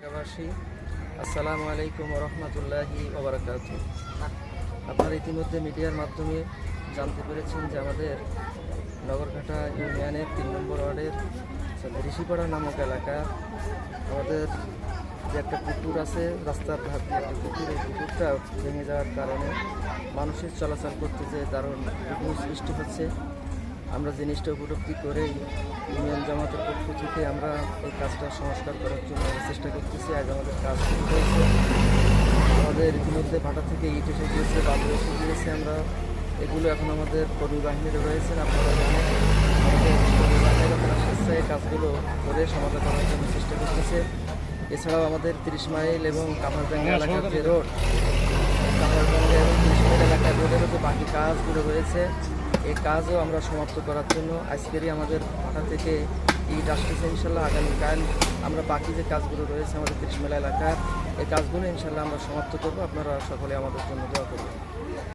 ঢাকাবাসী আসসালামু আলাইকুম রহমতুল্লাহি ওবরাকাত। আপনারা ইতিমধ্যে মিডিয়ার মাধ্যমে জানতে পেরেছেন যে আমাদের নগরঘাটা ইউনিয়নের তিন নম্বর ওয়ার্ডের ঋষিপাড়া নামক এলাকা, আমাদের যে একটা পুকুর আছে, রাস্তার ধার দিয়ে একটা পুকুর, এই পুকুরটা ভেঙে যাওয়ার কারণে মানুষের চলাচল করতে যে দারুণ সৃষ্টি হচ্ছে। আমরা জিনিসটা উপলব্ধি করেই ইউনিয়ন জামাতের পক্ষ থেকে আমরা এই কাজটা সংস্কার করার জন্য চেষ্টা করতেছি। আজ আমাদের কাজ শুরু হয়েছে। আমাদের ইতিমধ্যে ভাটা থেকে ইট এসে গিয়েছে বালু এসে গিয়েছে আমরা। এগুলো এখন আমাদের কর্মী বাহিনীরা রয়েছেন আপনারা জানেন। স্বেচ্ছায় কাজগুলো করে সমাধান করার জন্য চেষ্টা করতেছে। এছাড়াও আমাদের তিরিশ মাইল এবং কামারডাঙ্গা এলাকার যে রোড কামারডাঙ্গা এবং তিরিশ মাইল এলাকার রোডেরও যে বাকি কাজগুলো রয়েছে। এই কাজও আমরা সমাপ্ত করার জন্য আজকেরই আমাদের ভাটা থেকে এই আসতেছে ইনশাল্লাহ আগামীকাল আমরা বাকি যে কাজগুলো রয়েছে আমাদের কৃষ্ণমেলা মেলা এলাকার, এই কাজগুলো ইনশাল্লাহ আমরা সমাপ্ত করব। আপনারা সকলে আমাদের জন্য দোয়া করবেন।